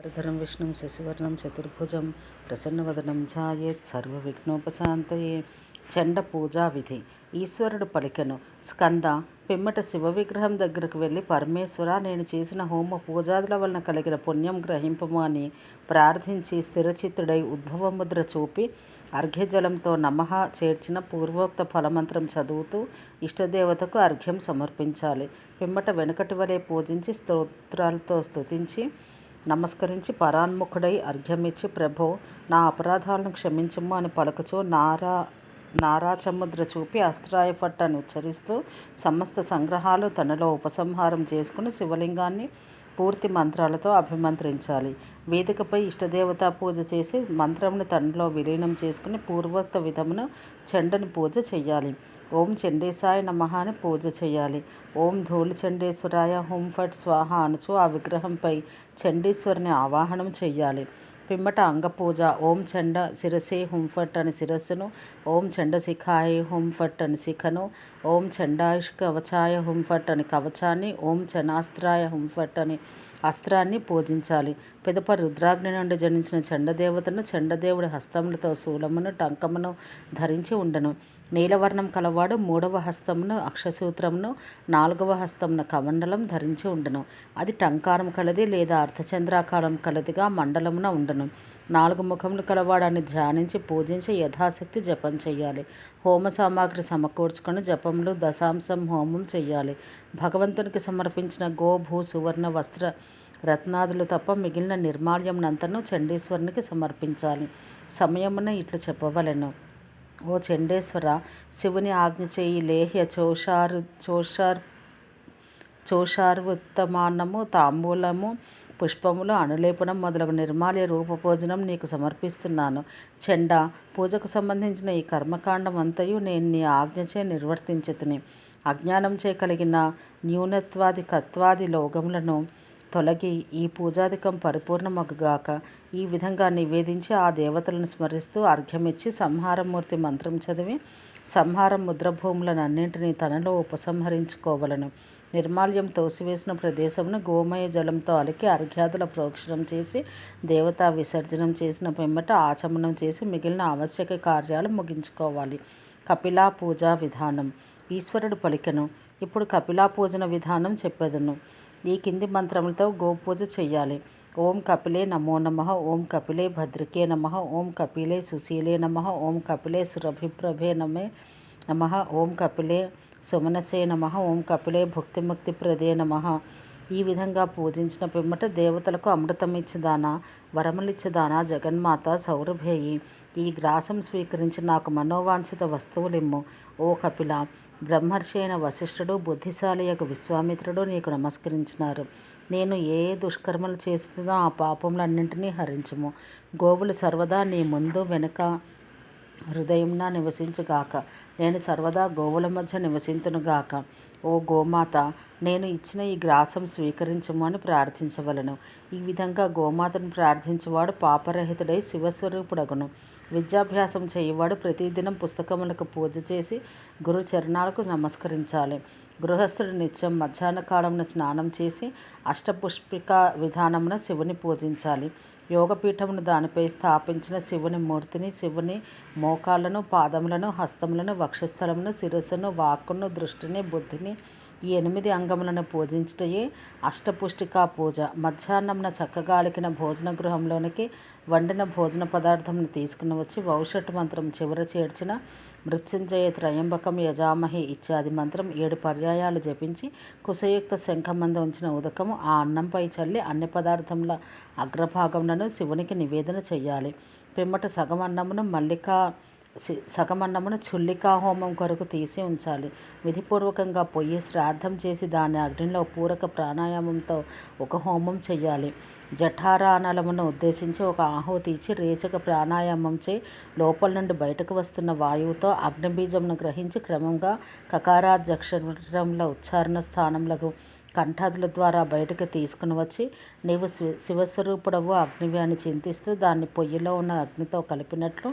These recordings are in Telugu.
వరధరం విష్ణుం శశివర్ణం చతుర్భుజం ప్రసన్నవదనం ఛాయేత్ సర్వవిఘ్నోపశాంతయే. చండ పూజా విధి. ఈశ్వరుడు పలికెను. స్కంద పిమ్మట శివ విగ్రహం దగ్గరకు వెళ్ళి పరమేశ్వర నేను చేసిన హోమ పూజాదుల వలన కలిగిన పుణ్యం గ్రహింపము అని ప్రార్థించి స్థిరచిత్తుడై ఉద్భవ ముద్ర చూపి అర్ఘ్యజలంతో నమః చేర్చిన పూర్వోక్త ఫలమంత్రం చదువుతూ ఇష్టదేవతకు అర్ఘ్యం సమర్పించాలి. పిమ్మట వెనుకటి వలె పూజించి స్తోత్రాలతో స్తుతించి నమస్కరించి పరాన్ముఖుడై అర్ఘ్యమిచ్చి ప్రభో నా అపరాధాలను క్షమించము అని పలుకుచూ నారా నారాచముద్ర చూపి అస్త్రాయపట్టాన్ని ఉచ్చరిస్తూ సమస్త సంగ్రహాలు తనలో ఉపసంహారం చేసుకుని శివలింగాన్ని పూర్తి మంత్రాలతో అభిమంత్రించాలి. వేదికపై ఇష్టదేవతా పూజ చేసి మంత్రమును తనలో విలీనం చేసుకుని పూర్వోక్త విధమును చెండని పూజ చేయాలి ఓం చండేశాయ నమ అని పూజ చేయాలి. ఓం ధూళి చండేశ్వరాయ హోం ఫట్ స్వాహ అనుచు ఆ విగ్రహంపై చండీశ్వరుని ఆవాహనం చేయాలి. పిమ్మట అంగపూజ ఓం చండ శిరసే హుంఫట్ అని శిరస్సును ఓం చండ శిఖాయ హుంఫట్ అని శిఖను ఓం చండాయుష్ కవచాయ హుంఫట్ అని కవచాన్ని ఓం చనాస్త్రాయ హుంఫట్ అని అస్త్రాన్ని పూజించాలి. పిదప రుద్రాగ్ని నుండి జనించిన చండదేవతను చండదేవుడి హస్తములతో శూలమును టంకమును ధరించి ఉండను. నీలవర్ణం కలవాడు మూడవ హస్తమును అక్షసూత్రమును నాలుగవ హస్తమున కమండలం ధరించి ఉండను. అది టంకారం కలది లేదా అర్ధచంద్రాకారం కలదిగా మండలమున ఉండను. నాలుగు ముఖములు కలవాడాన్ని ధ్యానించి పూజించి యథాశక్తి జపం చేయాలి హోమ సామాగ్రి సమకూర్చుకొని జపములు దశాంశం హోమం చేయాలి భగవంతునికి సమర్పించిన గో భూ సువర్ణ వస్త్ర రత్నాదులు తప్ప మిగిలిన నిర్మాల్యంనంతను చండీశ్వరునికి సమర్పించాలి. సమయమున ఇట్లు చెప్పవలెను. ఓ చండేశ్వర శివుని ఆజ్ఞ చేయి లేహ్య చోషారు చోషార్ చోషార్వుత్తమాన్నము తాంబూలము పుష్పములు అనులేపనం మొదలగు నిర్మాల్య రూపభోజనం నీకు సమర్పిస్తున్నాను. చెండ పూజకు సంబంధించిన ఈ కర్మకాండం అంతయు నేను నీ ఆజ్ఞచే నిర్వర్తించితిని. అజ్ఞానంచే కలిగిన న్యూనత్వాది కత్వాది లోగములను తొలగి ఈ పూజాధికం పరిపూర్ణమగుగాక ఈ విధంగా నివేదించి ఆ దేవతలను స్మరిస్తూ అర్ఘ్యమిచ్చి సంహారమూర్తి మంత్రం చదివి సంహారం ముద్రభూములనన్నింటినీ తనలో ఉపసంహరించుకోవలను. నిర్మాల్యం తోసివేసిన ప్రదేశమును గోమయ జలంతో అలికి అర్ఘ్యాదుల ప్రోక్షణం చేసి దేవతా విసర్జనం చేసిన పిమ్మట ఆచమనం చేసి మిగిలిన ఆవశ్యక కార్యాలు ముగించుకోవాలి. కపిలా పూజా విధానం. ఈశ్వరుడు పలికెను. ఇప్పుడు కపిలా పూజన విధానం చెప్పేదను. ఈ కింది మంత్రములతో గోపూజ చేయాలి ఓం కపిలే నమో నమ. ఓం కపిలే భద్రికే నమ. ఓం కపిలే సుశీలే నమ. ఓం కపిలే సురభిప్రభే నమే నమ. ఓం కపిలే సుమనసే నమ. ఓం కపిలే భుక్తిముక్తి ప్రదే నమ. ఈ విధంగా పూజించిన పిమ్మట దేవతలకు అమృతం ఇచ్చేదానా వరములిచ్చిదాన జగన్మాత సౌరభేయి. ఈ గ్రాసం స్వీకరించి నాకు మనోవాంఛిత వస్తువులిమ్ము. ఓ కపిల బ్రహ్మర్షి అయిన వశిష్ఠుడు బుద్ధిశాలి యొక్క విశ్వామిత్రుడు నీకు నమస్కరించినారు. నేను ఏ ఏ దుష్కర్మలు చేస్తుందో ఆ పాపములన్నింటినీ హరించము. గోవులు సర్వదా నీ ముందు వెనుక హృదయంన నివసించుగాక. నేను సర్వదా గోవుల మధ్య నివసింతునుగాక. ఓ గోమాత నేను ఇచ్చిన ఈ గ్రాసం స్వీకరించము అని ప్రార్థించవలను. ఈ విధంగా గోమాతను ప్రార్థించేవాడు పాపరహితుడై శివస్వరూపుడగును. విద్యాభ్యాసం చేయవాడు ప్రతిదినం పుస్తకములకు పూజ చేసి గురు చరణాలకు నమస్కరించాలి. గృహస్థుడు నిత్యం మధ్యాహ్న కాలంలో స్నానం చేసి అష్టపుష్పిక విధానమున శివుని పూజించాలి. యోగపీఠమును దానిపై స్థాపించిన శివుని మూర్తిని శివుని మోకాళ్ళను పాదములను హస్తములను వక్షస్థలమును శిరస్సును వాక్కును దృష్టిని బుద్ధిని ఈ ఎనిమిది అంగములను పూజించుటయే అష్టపుష్టికా పూజ. మధ్యాహ్నంన చక్కగా అలికిన భోజన గృహంలోనికి వండిన భోజన పదార్థంను తీసుకుని వచ్చి భవిష్యత్ మంత్రం చివర చేర్చిన మృత్యుంజయ త్రయంబకం యజామహి ఇత్యాది మంత్రం ఏడు పర్యాయాలు జపించి కుశయుక్త శంఖమంద ఉంచిన ఉదకము ఆ అన్నంపై చల్లి అన్ని పదార్థముల అగ్రభాగములను శివునికి నివేదన చేయాలి పిమ్మట సగం అన్నమును మల్లికా సగమన్నమును చుల్లికా హోమం కొరకు తీసి ఉంచాలి. విధిపూర్వకంగా పొయ్యి శ్రాద్ధం చేసి దాని అగ్నిలో పూరక ప్రాణాయామంతో ఒక హోమం చేయాలి జఠారానలమును ఉద్దేశించి ఒక ఆహుతి ఇచ్చి రేచక ప్రాణాయామంచే లోపల నుండి బయటకు వస్తున్న వాయువుతో అగ్నిబీజంను గ్రహించి క్రమంగా కకారాధ్యక్షరంల ఉచ్చారణ స్థానములకు కంఠాదుల ద్వారా బయటకు తీసుకుని వచ్చి నీవు శివ శివస్వరూపుడవు అగ్నివి అని చింతిస్తూ దాన్ని పొయ్యిలో ఉన్న అగ్నితో కలిపినట్లు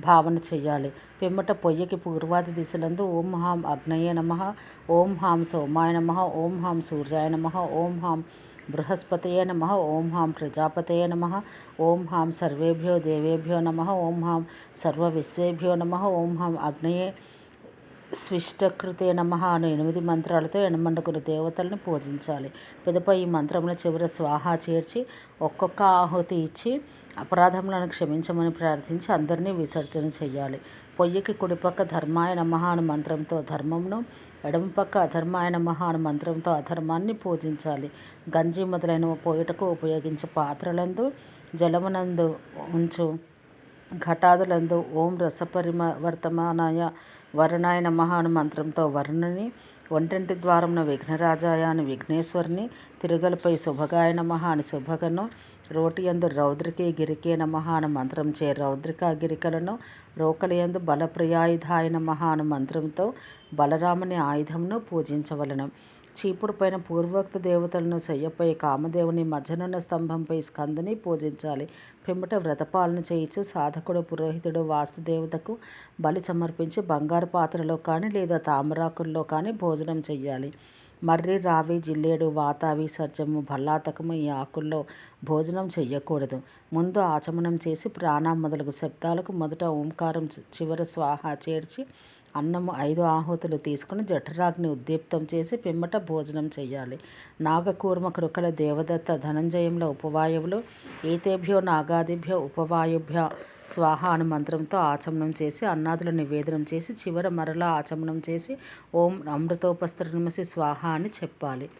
భావన చేయాలి. పిమ్మట పొయ్యికి పూర్వాది దిశలందు ఓం హాం అగ్నయ నమ ఓం హాం సోమాయ నమ ఓం హాం సూర్యాయ నమ ఓం హాం బృహస్పతయే నమ ఓం హాం ప్రజాపతయే నమ ఓం హాం సర్వేభ్యో దేవేభ్యో నమ ఓం హాం సర్వ విశ్వేభ్యో నమ ఓం హాం అగ్నయే స్విష్టకృతే నమ అను ఎనిమిది మంత్రాలతో ఎనమండుకుని దేవతలను పూజించాలి. పిదప ఈ మంత్రముల చివర స్వాహ చేర్చి ఒక్కొక్క ఆహుతి ఇచ్చి అపరాధములను క్షమించమని ప్రార్థించి అందరినీ విసర్జన చేయాలి పొయ్యికి కుడిపక్క ధర్మాయ నమ అను మంత్రంతో ధర్మమును ఎడమ పక్క అధర్మాయ నమః అను మంత్రంతో అధర్మాన్ని పూజించాలి. గంజి మొదలైన పోయటకు ఉపయోగించే పాత్రలందు జలమునందు ఉంచు. ఘటాదులందు ఓం రసపరివర్తమానాయ వరుణాయ వరుణాయన మహాను మంత్రంతో వరుణుని వంటింటి ద్వారమున విఘ్నరాజాయ అని విఘ్నేశ్వరిని తిరుగలపై శుభగాయ మహా అని శుభగను రోటియందు రౌద్రికే గిరికే నమః అను మంత్రంచే రౌద్రిక గిరికలను రోకలియందు బలప్రియాయుధాయ నమః అను మంత్రంతో బలరాముని ఆయుధంను పూజించవలెను. చీపుడుపైన పూర్వోక్త దేవతలను శయ్యపై కామదేవుని మధ్యనున్న స్తంభంపై స్కందుని పూజించాలి. పిమ్మట వ్రతపాలన చేయించు సాధకుడు పురోహితుడు వాస్తుదేవతకు బలి సమర్పించి బంగారు పాత్రలో కానీ లేదా తామరాకుల్లో కానీ భోజనం చేయాలి మర్రి రావి జిల్లేడు వాతావి సర్జము భల్లాతకము ఈ ఆకుల్లో భోజనం చెయ్యకూడదు. ముందు ఆచమనం చేసి ప్రాణం మొదలగు శబ్దాలకు మొదట ఓంకారం చివర స్వాహ చేర్చి అన్నము ఐదు ఆహుతులు తీసుకుని జఠరాగ్ని ఉద్దీప్తం చేసి పిమ్మట భోజనం చేయాలి నాగకూర్మ కృకల దేవదత్త ధనంజయంల ఉపవాయువులు ఏతేభ్యో నాగాదిభ్యో ఉపవాయుభ్య స్వాహ అను మంత్రంతో ఆచమనం చేసి అన్నాదులు నివేదనం చేసి చివర మరలా ఆచమనం చేసి ఓం అమృతోపస్త్ర నిమసి స్వాహ అని చెప్పాలి.